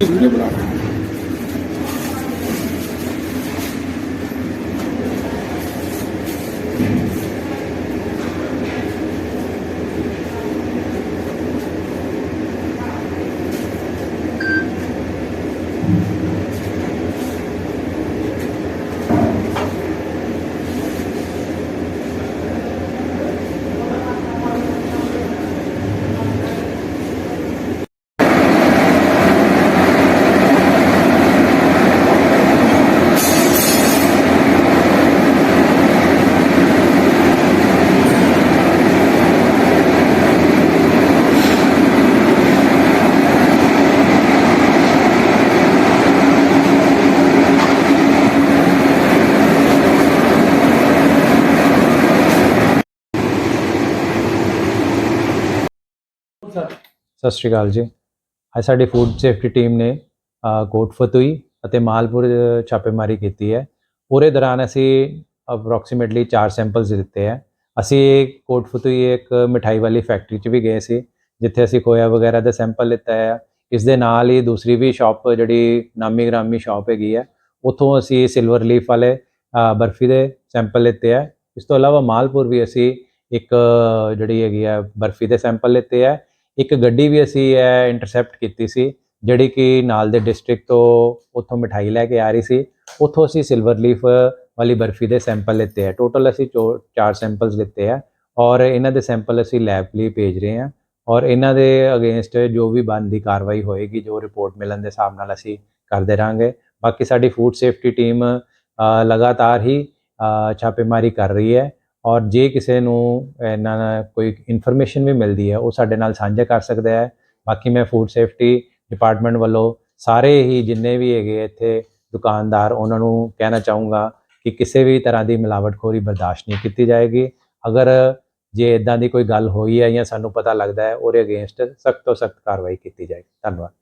Lembrar. ਸਤਿ ਸ਼੍ਰੀ ਅਕਾਲ ਜੀ। ਅੱਜ ਸਾਡੀ ਫੂਡ ਸੇਫਟੀ ਟੀਮ ਨੇ ਅ, ਕੋਟ ਫਤੂਈ ਅਤੇ ਮਾਲਪੁਰ ਛਾਪੇਮਾਰੀ ਕੀਤੀ ਹੈ। ਪੂਰੇ ਦੌਰਾਨ ਅਸੀਂ ਅਪਰੋਕਸੀਮੇਟਲੀ 4 ਸੈਂਪਲਸ ਦਿੱਤੇ ਹੈ। ਅਸੀਂ ਕੋਟ ਫਤੂਈ ਇੱਕ ਮਿਠਾਈ ਵਾਲੀ ਫੈਕਟਰੀ 'ਚ ਵੀ ਗਏ ਸੀ ਜਿੱਥੇ ਅਸੀਂ ਖੋਇਆ ਵਗੈਰਾ ਦਾ ਸੈਂਪਲ ਲਿੱਤਾ ਹੈ। ਇਸ ਦੇ ਨਾਲ ਹੀ ਦੂਸਰੀ ਵੀ ਸ਼ਾਪ ਜਿਹੜੀ ਨਾਮੀ ਗ੍ਰਾਮੀ ਸ਼ਾਪ ਹੈਗੀ ਹੈ ਉੱਥੋਂ ਅਸੀਂ ਸਿਲਵਰ ਲੀਫ ਵਾਲੇ ਬਰਫੀ ਦੇ ਸੈਂਪਲ ਲਿੱਤੇ ਹੈ। ਇਸ ਤੋਂ ਇਲਾਵਾ ਮਾਲਪੁਰ ਵੀ ਅਸੀਂ ਇੱਕ ਜਿਹੜੀ ਹੈਗੀ ਹੈ ਬਰਫੀ ਦੇ ਸੈਂਪਲ ਲਿੱਤੇ ਹੈ। ਇੱਕ ਗੱਡੀ ਵੀ ਅਸੀਂ ਇਹ ਇੰਟਰਸੈਪਟ ਕੀਤੀ ਸੀ, ਜਿਹੜੀ ਕਿ ਨਾਲ ਦੇ ਡਿਸਟ੍ਰਿਕਟ ਤੋਂ ਉੱਥੋਂ ਮਠਾਈ ਲੈ ਕੇ ਆ ਰਹੀ ਸੀ। ਉੱਥੋਂ ਅਸੀਂ ਸਿਲਵਰ ਲੀਫ ਵਾਲੀ ਬਰਫੀ ਦੇ ਸੈਂਪਲ ਲਿੱਤੇ ਆ। ਟੋਟਲ ਅਸੀਂ ਚੋ- ਚਾਰ ਸੈਂਪਲਸ ਲਿੱਤੇ ਆ ਔਰ ਇਹਨਾਂ ਦੇ ਸੈਂਪਲ ਅਸੀਂ ਲੈਬ ਲਈ ਭੇਜ ਰਹੇ ਹਾਂ ਔਰ ਇਹਨਾਂ ਦੇ ਅਗੇਂਸਟ ਜੋ ਵੀ ਬਣਦੀ ਕਾਰਵਾਈ ਹੋਏਗੀ, ਜੋ ਰਿਪੋਰਟ ਮਿਲਣ ਦੇ ਹਿਸਾਬ ਨਾਲ ਅਸੀਂ ਕਰਦੇ ਰਾਂਗੇ ਬਾਕੀ ਸਾਡੀ ਫੂਡ ਸੇਫਟੀ ਟੀਮ ਲਗਾਤਾਰ ਹੀ ਛਾਪੇਮਾਰੀ ਕਰ ਰਹੀ ਹੈ। ਔਰ ਜੇ ਕਿਸੇ ਨੂੰ ਇਹਨਾਂ ਦਾ ਕੋਈ ਇਨਫੋਰਮੇਸ਼ਨ ਵੀ ਮਿਲਦੀ ਹੈ, ਉਹ ਸਾਡੇ ਨਾਲ ਸਾਂਝਾ ਕਰ ਸਕਦਾ ਹੈ। ਬਾਕੀ ਮੈਂ ਫੂਡ ਸੇਫਟੀ ਡਿਪਾਰਟਮੈਂਟ ਵੱਲੋਂ ਸਾਰੇ ਹੀ ਜਿੰਨੇ ਵੀ ਹੈਗੇ ਇੱਥੇ ਦੁਕਾਨਦਾਰ, ਉਹਨਾਂ ਨੂੰ ਕਹਿਣਾ ਚਾਹੂੰਗਾ ਕਿ ਕਿਸੇ ਵੀ ਤਰ੍ਹਾਂ ਦੀ ਮਿਲਾਵਟਖੋਰੀ ਬਰਦਾਸ਼ਤ ਨਹੀਂ ਕੀਤੀ ਜਾਏਗੀ। ਅਗਰ ਜੇ ਇਦਾਂ ਦੀ ਕੋਈ ਗੱਲ ਹੋਈ ਹੈ ਜਾਂ ਸਾਨੂੰ ਪਤਾ ਲੱਗਦਾ ਹੈ, ਉਹਦੇ ਅਗੇਂਸਟ ਸਖਤ ਤੋਂ ਸਖਤ ਕਾਰਵਾਈ ਕੀਤੀ ਜਾਏਗੀ। ਧੰਨਵਾਦ।